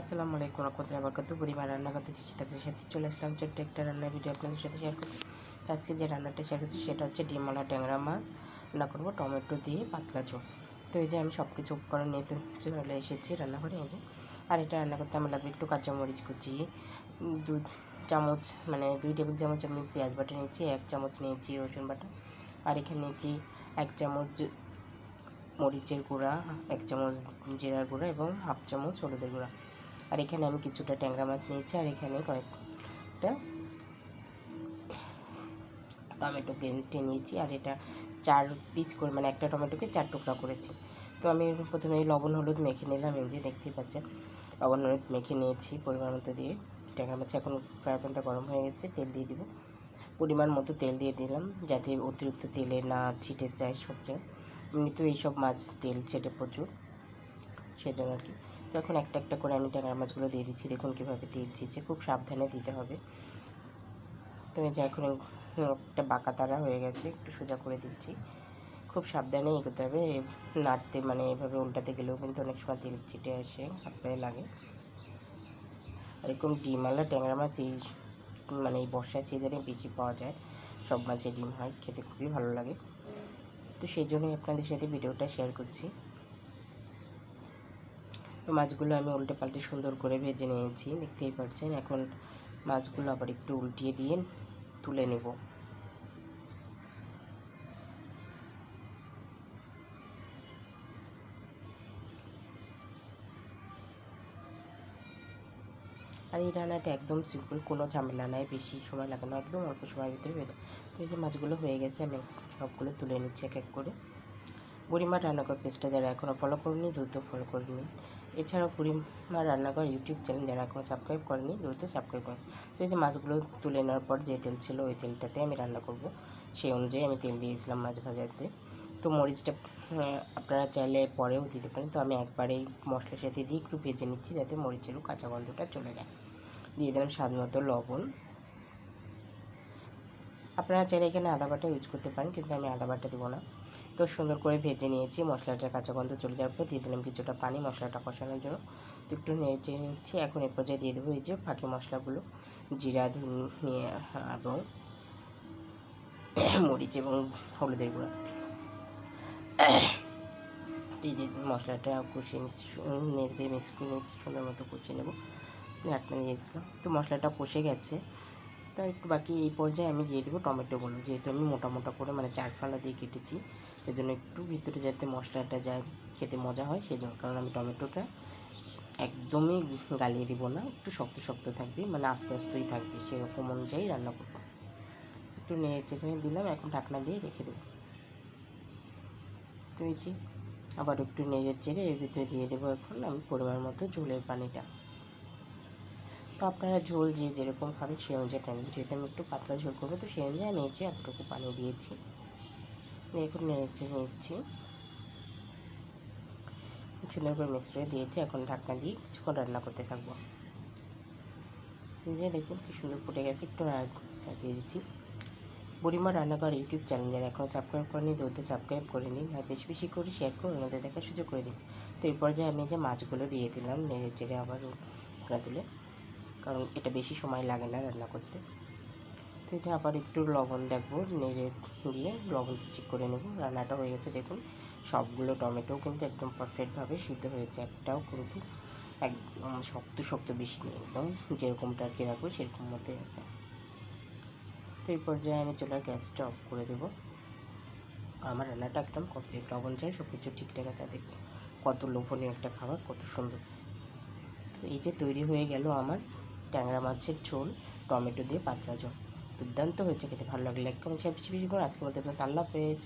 আসসালামু আলাইকুম রহমতুল্লাহ বরকাত পরিবার রান্না করতে কিছু থাকতে সাথে চলে আসলাম। ছোট্ট একটা রান্নার ভিডিও আপনাদের সাথে শেয়ার করছি। আজকে যে রান্নাটা শেয়ার করছি সেটা হচ্ছে ডিমওয়ালা ট্যাংরা মাছ। রান্না করব টমেটো দিয়ে পাতলা ঝোল। তো এই যে আমি সব কিছু উপকরণ নিয়ে চলে এসেছি রান্নাঘরে এই যে। আর এটা রান্না করতে আমার লাগবে একটু কাঁচামরিচ কুচি দু চামচ মানে দুই টেবিল চামচ আমি পেঁয়াজ বাটা নিয়েছি, এক চামচ নিয়েছি রসুন বাটা। আর এখানে নিয়েছি এক চামচ মরিচের গুঁড়া, এক চামচ জিরার গুঁড়া এবং হাফ চামচ হলুদের গুঁড়া। আর এখানে আমি কিছুটা ট্যাংরা মাছ নিয়েছি, আর এখানে কয়েকটা টমেটো কেটে নিয়েছি, আর এটা চার পিস করে মানে একটা টমেটোকে চার টুকরা করেছি। তো আমি প্রথমে লবণ, হলুদ মেখে নিলাম, এই যে দেখতেই পাচ্ছেন, লবণ, হলুদ মেখে নিয়েছি পরিমাণ মতো দিয়ে। ট্যাংরা মাছ এখন ফ্রাই প্যানটা গরম হয়ে গেছে, তেল দিয়ে দিব। পরিমাণ মতো তেল দিয়ে দিলাম, যাতে অতিরিক্ত তেলে না ছিটে যায় সব জায়গায়। এমনিতেও এইসব মাছ তেল ছেটে প্রচুর, সেজন্য আর কি। তো এখন একটা একটা করে আমি ট্যাংরা মাছগুলো দিয়ে দিচ্ছি। দেখুন কীভাবে তেল যে খুব সাবধানে দিতে হবে। তো এই যে এখন একটা বাঁকা তারা হয়ে গেছে, একটু সোজা করে দিচ্ছি। খুব সাবধানে এগোতে হবে। নাড়তে মানে এভাবে উল্টাতে গেলেও কিন্তু অনেক সময় তেল চিটে আসে, হাত পায়ে লাগে। এরকম ডিমওয়ালা ট্যাংরা মাছ এই মানে এই বর্ষার সিজনে বেশি পাওয়া যায়। সব মাছে ডিম হয়, খেতে খুবই ভালো লাগে। তো সেই জন্যই আপনাদের সাথে ভিডিওটা শেয়ার করছি। তো মাছগুলো আমি উল্টে পাল্টে সুন্দর করে ভেজে নিয়েছি, দেখতেই পাচ্ছেন। এখন মাছগুলো আবার একটু উল্টিয়ে দিয়ে তুলে নেব। আর এই রান্নাটা একদম সিম্পল, কোনো ঝামেলা নাই, বেশি সময় লাগে না, একদম অল্প সময়ের ভিতরে তো এই যে মাছগুলো হয়ে গেছে, আমি সবগুলো তুলে নিচ্ছি এক এক করে। বুড়িমার রান্নাঘর পেজটা যারা এখনও ফলো করেনি, দ্রুত ফলো করে নিন। এছাড়াও বুড়িমার রান্নাঘর ইউটিউব চ্যানেল যারা এখনও সাবস্ক্রাইব করেনি, দ্রুত সাবস্ক্রাইব করুন। তো এই যে মাছগুলো তুলে নেওয়ার পর যে তেল ছিল, ওই তেলটাতে আমি রান্না করব। সেই অনুযায়ী আমি তেল দিয়েছিলাম মাছ ভাজাতে তো মরিচটা আপনারা চাইলে পরেও দিতে পারেন। তো আমি একবারেই মশলার সাথে দিয়ে একটু ভেজে নিচ্ছি, যাতে মরিচেরও কাঁচা গন্ধটা চলে যায়। দিয়ে দিলাম স্বাদ মতো লবণ। আপনারা চাইলে এখানে আদা বাটা ইউজ করতে পারেন, কিন্তু আমি আদা বাটা দেবো না। তো সুন্দর করে ভেজে নিয়েছি মশলাটার কাঁচা গন্ধ চলে যাওয়ার পর দিয়ে দিলাম কিছুটা পানি, মশলাটা কষানোর জন্য। তো একটু নেড়ে নিচ্ছি, এখন এর পর্যায়ে দিয়ে দেবো এই যে ফাঁকি মশলাগুলো, জিরা, ধনিয়া এবং মরিচ এবং হলুদের গুঁড়ো। এই যে মশলাটা কষিয়ে নিচ্ছি নেড়ে মিক্স করে নিচ্ছি সুন্দর মতো কষিয়ে নেব। দিয়ে দিয়েছিলাম তো মশলাটা কষে গেছে। তো একটু বাকি এই পর্যায়ে আমি দিয়ে দেবো টমেটোগুলো যেহেতু আমি মোটা মোটা করে মানে চার ফালা দিয়ে কেটেছি। সেই জন্য একটু ভিতরে যাতে মশলাটা যায়, খেতে মজা হয় সেই জন্য কারণ আমি টমেটোটা একদমই গালিয়ে দিব না, একটু শক্ত শক্ত থাকবে মানে আস্তে আস্তেই থাকবে, সেরকম অনুযায়ী রান্না করব। একটু নেড়ে চেড়ে দিলাম, এখন ঢাকনা দিয়ে রেখে দেবো। তো এই যে আবার একটু নেড়ে চেড়ে এর ভিতরে দিয়ে দেবো এখন, আমি পরিমাণ মতো ঝোলের পানিটা। তো আপনারা ঝোল যে যেরকম খাবেন সেই অনুযায়ী পানি যেহেতু আমি একটু পাতলা ঝোল করব, তো সেই অনুযায়ী আমি এসে এতটুকু পানি দিয়েছি। এখন নেড়েছে নিচ্ছি। সুন্দর করে মিক্স করে দিয়েছি, এখন ঢাকনা দিয়ে কিছুক্ষণ রান্না করতে থাকব। যে দেখুন কি সুন্দর ফুটে গেছে, একটু দিয়ে দিচ্ছি। বুড়িমা রান্নাঘর ইউটিউব চ্যানেল যারা এখন সাবস্ক্রাইব করেনি, দ্রুত সাবস্ক্রাইব করে নিন। আর বেশি বেশি করে শেয়ার করে ওনাদের দেখার সুযোগ করে দিন। তো এই পর্যায়ে আমি যে মাছগুলো দিয়ে দিলাম নেড়ে চেড়ে আবার তুলে। কারণ এটা বেশি সময় লাগে না রান্না করতে। তো যে আবার একটু লবণ দেখব, নেড়ে দিয়ে লবণ চেক করে নেব। রান্নাটা হয়ে গেছে, দেখুন, সবগুলো টমেটো কিন্তু একদম পারফেক্টভাবে সিদ্ধ হয়েছে। একটাও কিন্তু একদম শক্ত শক্ত বেশি নেই, একদম যেরকমটা আর কি রাখব সেরকম মতোই আছে। তো এই পর্যায়ে আমি চলার গ্যাসটা অফ করে দেবো। আমার রান্নাটা একদম কমপ্লিট। লবণ চাই সব কিছু ঠিকঠাক আছে। দেখব কত লোভনীয় একটা খাবার, কত সুন্দর। তো এই যে তৈরি হয়ে গেল আমার ট্যাংরা মাছের ঝোল, টমেটো দিয়ে পাতলা ঝোল। দুর্দান্ত হয়েছে খেতে, ভালো লাগলে। এক কমেন্ট বেশি বেশি করে। আজকে মতো আপনার আল্লাহ পেয়েছে